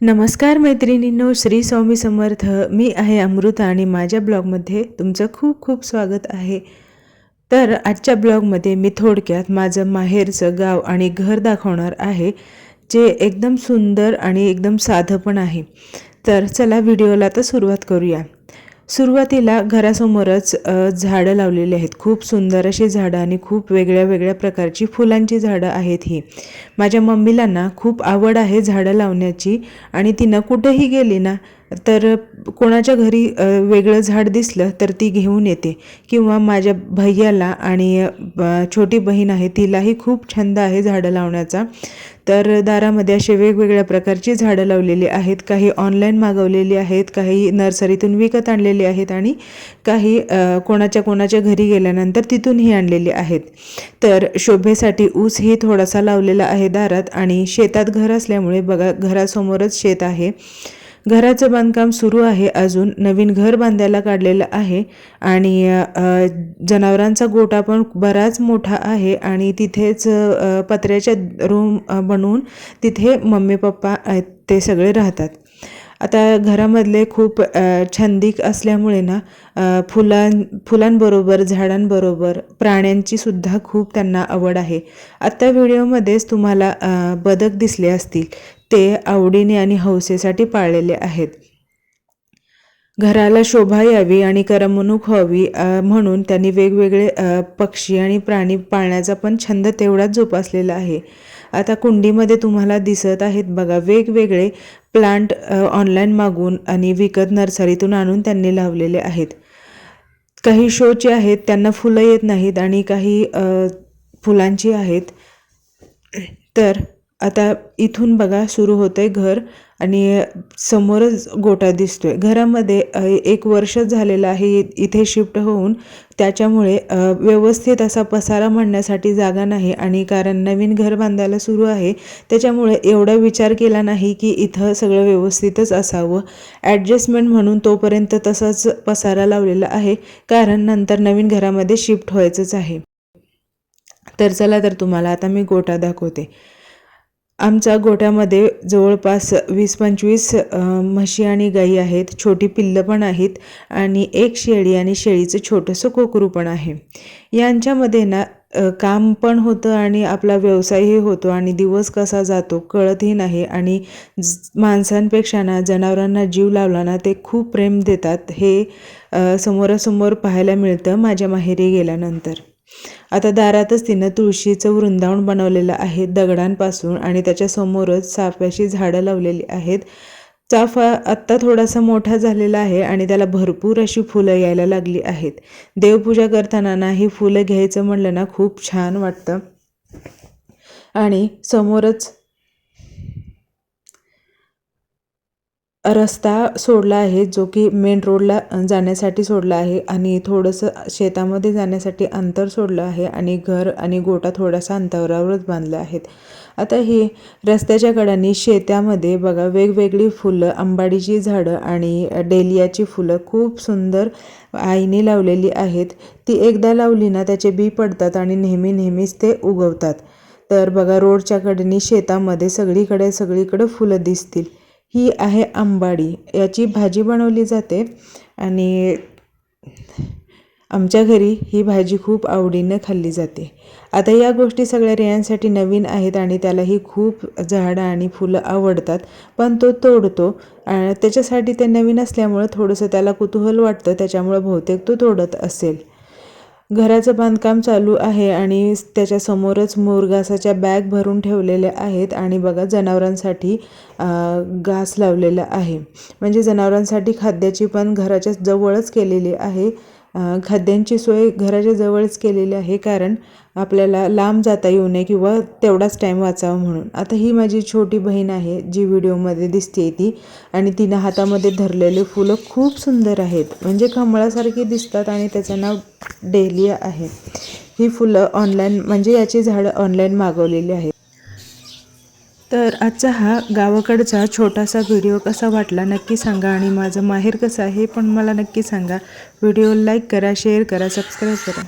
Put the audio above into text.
नमस्कार मैत्रिणींनो श्री स्वामी समर्थ. मी आहे अमृता आणि माझ्या ब्लॉगमध्ये तुमचं खूप खूप स्वागत आहे. तर आजच्या ब्लॉगमध्ये मी थोडक्यात माझं माहेरचं गाव आणि घर दाखवणार आहे जे एकदम सुंदर आणि एकदम साधं पण आहे. तर चला व्हिडिओला तर सुरुवात करूया. सुरुवातीला घरासमोरच झाडं लावलेली आहेत. खूप सुंदर अशी झाडं आणि खूप वेगळ्या वेगळ्या प्रकारची फुलांची झाडं आहेत ही. माझ्या मम्मीला ना खूप आवड आहे झाडं लावण्याची आणि तिनं कुठेही गेली ना तर कोणाच्या घरी वेगळं झाड दिसलं तर ती घेऊन येते. किंवा माझ्या भैयाला आणि छोटी बहीण आहे तिलाही खूप छंद आहे झाडं लावण्याचा. तर दारामध्ये असे वेगवेगळ्या प्रकारची झाडं लावलेली आहेत. काही ऑनलाईन मागवलेली आहेत काही नर्सरीतून विकत आणलेली आहेत आणि काही कोणाच्या कोणाच्या घरी गेल्यानंतर तिथूनही आणलेली आहेत. तर शोभेसाठी ऊसही थोडासा लावलेला आहे दारात आणि शेतात घर असल्यामुळे बघा घरासमोरच शेत आहे. घराचं बांधकाम सुरू आहे. अजून नवीन घर बांधायला काढलेलं आहे आणि जनावरांचा गोठा पण बराच मोठा आहे आणि तिथेच पत्र्याच्या रूम बनवून तिथे मम्मी पप्पा ते सगळे राहतात. आता घरामधले खूप छंदिक असल्यामुळे ना फुलां फुलांबरोबर झाडांबरोबर प्राण्यांची सुद्धा खूप त्यांना आवड आहे. आत्ता व्हिडिओमध्येच तुम्हाला बदक दिसले असतील. ते आवडीने आणि हौसेसाठी पाळलेले आहेत. घराला शोभा यावी आणि करमणूक व्हावी म्हणून त्यांनी वेगवेगळे पक्षी आणि प्राणी पाळण्याचा पण छंद तेवढाच जोपासलेला आहे. आता कुंडीमध्ये तुम्हाला दिसत आहेत बघा वेगवेगळे प्लांट ऑनलाईन मागून आणि विकत नर्सरीतून आणून त्यांनी लावलेले आहेत. काही शोचे आहेत त्यांना फुलं येत नाहीत आणि काही फुलांची आहेत. तर आता इथून बघा सुरू होतंय घर आणि समोरच गोटा दिसतोय. घरामध्ये एक वर्ष झालेलं आहे इथे शिफ्ट होऊन त्याच्यामुळे व्यवस्थित असा पसारा म्हणण्यासाठी जागा नाही आणि कारण नवीन घर बांधायला सुरू आहे त्याच्यामुळे एवढा विचार केला नाही की इथं सगळं व्यवस्थितच असावं. ॲडजस्टमेंट म्हणून तोपर्यंत तसाच पसारा लावलेला आहे कारण नंतर नवीन घरामध्ये शिफ्ट व्हायचंच आहे. तर चला तर तुम्हाला आता मी गोटा दाखवते. आमच्या गोठ्यामध्ये जवळपास वीस पंचवीस म्हशी आणि गाई आहेत. छोटी पिल्लं पण आहेत आणि एक शेळी आणि शेळीचं छोटंसं कोकरू पण आहे. यांच्यामध्ये ना काम पण होतं आणि आपला व्यवसायही होतो आणि दिवस कसा जातो कळतही नाही आणि ज- माणसांपेक्षा ना जनावरांना जीव लावला ना ते खूप प्रेम देतात. हे समोरासमोर पाहायला मिळतं माझ्या माहेरी गेल्यानंतर. आता दारातच तिनं तुळशीचं वृंदावन बनवलेलं आहे दगडांपासून आणि त्याच्यासमोरच चाफ्याची झाडं लावलेली आहेत. चाफा आत्ता थोडासा मोठा झालेला आहे आणि त्याला भरपूर अशी फुलं यायला लागली आहेत. देवपूजा करताना ना ही फुलं घ्यायचं म्हणलं ना खूप छान वाटतं. आणि समोरच रस्ता सोडला आहे जो की मेन रोडला जाण्यासाठी सोडला आहे आणि थोडंसं शेतामध्ये जाण्यासाठी अंतर सोडलं आहे आणि घर आणि गोटा थोडासा अंतरावरच बांधला आहेत. आता हे रस्त्याच्या कडाने शेतामध्ये बघा वेगवेगळी फुलं आंबाडीची झाडं आणि डेलियाची फुलं खूप सुंदर आईने लावलेली आहेत. ती एकदा लावली ना त्याचे बी पडतात आणि नेहमी नेहमीच ते उगवतात. तर बघा रोडच्या कडेने शेतामध्ये सगळीकडे सगळीकडे फुलं दिसतील. ही आहे आंबाडी. याची भाजी बनवली जाते आणि आमच्या घरी ही भाजी खूप आवडीनं खाल्ली जाते. आता या गोष्टी सगळ्या रेयांसाठी नवीन आहेत आणि त्यालाही खूप झाडं आणि फुलं आवडतात पण तो तोडतो. त्याच्यासाठी ते नवीन असल्यामुळं थोडंसं त्याला कुतूहल वाटतं त्याच्यामुळं बहुतेक तो तोडत असेल. घराचं बांधकाम चालू आहे आणि त्याच्यासमोरच मोरगासाच्या बॅग भरून ठेवलेल्या आहेत आणि बघा जनावरांसाठी घास लावलेला आहे. म्हणजे जनावरांसाठी खाद्याची पण घराच्या जवळच केलेली आहे. खाद्यांची सोय घराच्या जवळच केलेली आहे कारण आपल्याला लांब जाता येऊ नये किंवा तेवढाच टाईम वाचावा म्हणून. आता ही माझी छोटी बहीण आहे जी व्हिडिओमध्ये दिसते ती. आणि तिनं हातामध्ये धरलेले फुलं खूप सुंदर आहेत. म्हणजे कमळासारखी दिसतात आणि त्याचं नाव डेलिया आहे. ही फुलं ऑनलाईन म्हणजे याची झाडं ऑनलाईन मागवलेली आहेत. तर आजचा हा गावाकडचा छोटासा व्हिडिओ कसा वाटला नक्की सांगा आणि माझं माहेर कसं आहे हे पण मला नक्की सांगा. व्हिडिओ लाईक करा शेअर करा सबस्क्राईब करा.